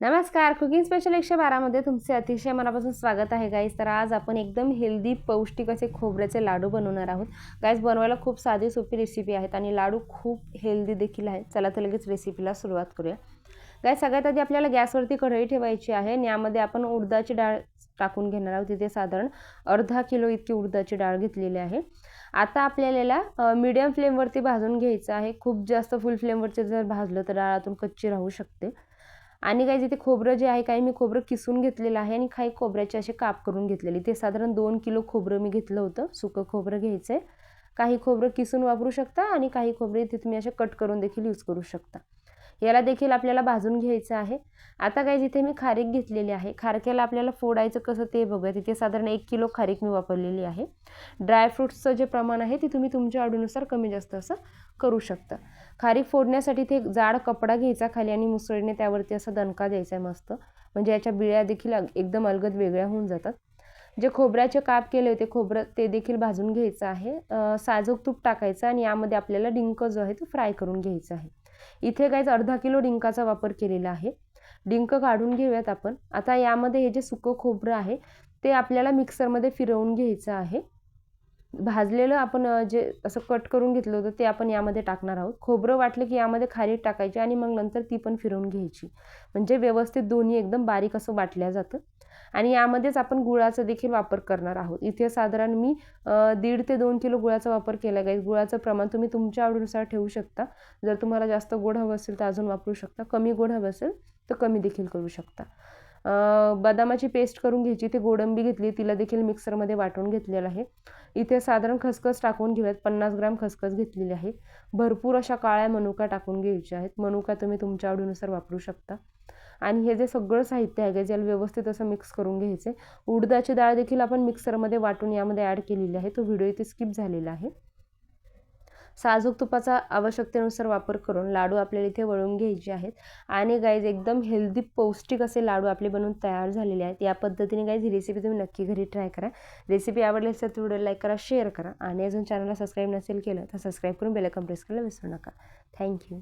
नमस्कार. Cooking special एकशे बारामध्ये तुमचे अतिशय मनापासून स्वागत आहे गाईज तर आज आपण एकदम हेल्दी पौष्टिक असे खोबऱ्याचे लाडू बनवणार आहोत. गाईज बनवायला खूप साधी सोपी रेसिपी आहेत आणि लाडू खूप हेल्दी देखील आहेत. चला तर लगेच रेसिपीला सुरुवात करूया. गाय सगळ्यात आधी आपल्याला गॅसवरती कढई ठेवायची आहे आणि यामध्ये आपण उडदाची डाळ टाकून घेणार आहोत. तिथे साधारण अर्धा किलो इतकी उडदाची डाळ घेतलेली आहे. आता आपल्याला मीडियम फ्लेमवरती भाजून घ्यायचं आहे. खूप जास्त फुल फ्लेमवरती जर भाजलं तर डाळातून कच्ची राहू शकते. आणि काही जिथे खोबरं जे आहे काही मी खोबरं किसून घेतलेलं आहे आणि काही खोबऱ्याचे असे काप करून घेतलेले. ते साधारण दोन किलो खोबरं मी घेतलं होतं. सुकं खोबरं घ्यायचं आहे काही खोबरं किसून वापरू शकता आणि काही खोबरे इथे तुम्ही असे कट करून देखील यूज करू शकता. याला देखील आपल्याला भाजून घ्यायचं आहे. आता काय जिथे मी खारीक घेतलेली आहे. खारक्याला आपल्याला फोडायचं कसं ते बघूया. तिथे साधारण एक किलो खारीक मी वापरलेली आहे. ड्रायफ्रूट्सचं जे प्रमाण आहे ते तुम्ही तुमच्या आवडीनुसार कमी जास्त असं करू शकता. खारीक फोडण्यासाठी ते जाड कपडा घ्यायचा खाली आणि मुसळीने त्यावरती असा दणका द्यायचा आहे मस्त. म्हणजे याच्या बिळ्या देखील एकदम अलगद वेगळ्या होऊन जातात. जे खोबऱ्याचे काप केले होते खोबरं ते देखील भाजून घ्यायचं आहे. साजूक तूप टाकायचं आणि यामध्ये आपल्याला डिंक जो आहे तो फ्राय करून घ्यायचा आहे. इथे काहीच अर्धा किलो डिंकाचा वापर केलेला आहे. डिंक काढून घेऊयात आपण. आता यामध्ये हे जे सुकं खोबरं आहे ते आपल्याला मिक्सरमध्ये फिरवून घ्यायचं आहे. भाजलेलं आपण जे असं कट करून घेतलं होतं ते आपण यामध्ये टाकणार आहोत. खोबरं वाटलं की यामध्ये खारीक टाकायची आणि मग नंतर ती पण फिरवून घ्यायची. म्हणजे व्यवस्थित दोन्ही एकदम बारीक असं वाटल्या जातं. आणि यामध्येच आपण गुळाचा देखील वापर करणार आहोत. इथे साधारण मी दीड ते दोन किलो गुळाचा वापर केला आहे गुळाचं प्रमाण तुम्ही तुमच्या आवडीनुसार ठेवू शकता. जर तुम्हाला जास्त गोड हवं असेल तर अजून वापरू शकता. कमी गोड हवं असेल तर कमी देखील करू शकता. बदामाची पेस्ट करून घ्यायची ते गोडंबी घेतली तिला देखील मिक्सरमध्ये वाटून घेतलेलं आहे. इथे साधारण खसखस टाकून घेऊयात पन्नास ग्राम खसखस घेतलेली आहे. भरपूर अशा काळ्या मनुका टाकून घ्यायच्या आहेत. मनुका तुम्ही तुमच्या आवडीनुसार वापरू शकता. आणि हे जे सगळं साहित्य आहे ज्याला व्यवस्थित असं मिक्स करून घ्यायचं आहे उडदाची डाळ देखील आपण मिक्सरमध्ये वाटून यामध्ये ॲड केलेली आहे. तो व्हिडिओ इथे स्किप झालेला आहे. साजूक तुपाचा आवश्यकतेनुसार वापर करून लाडू आपल्याला इथे वळून घ्यायचे आहेत. आणि गाईज एकदम हेल्दी पौष्टिक असे लाडू आपले बनवून तयार झालेले आहेत. या पद्धतीने गाईज ही रेसिपी तुम्ही नक्की घरी ट्राय करा. रेसिपी आवडली असेल तर व्हिडिओ लाईक करा शेअर करा. आणि अजून चॅनलला सबस्क्राईब नसेल केलं तर सबस्क्राईब करून बेल प्रेस करायला विसरू नका. थँक्यू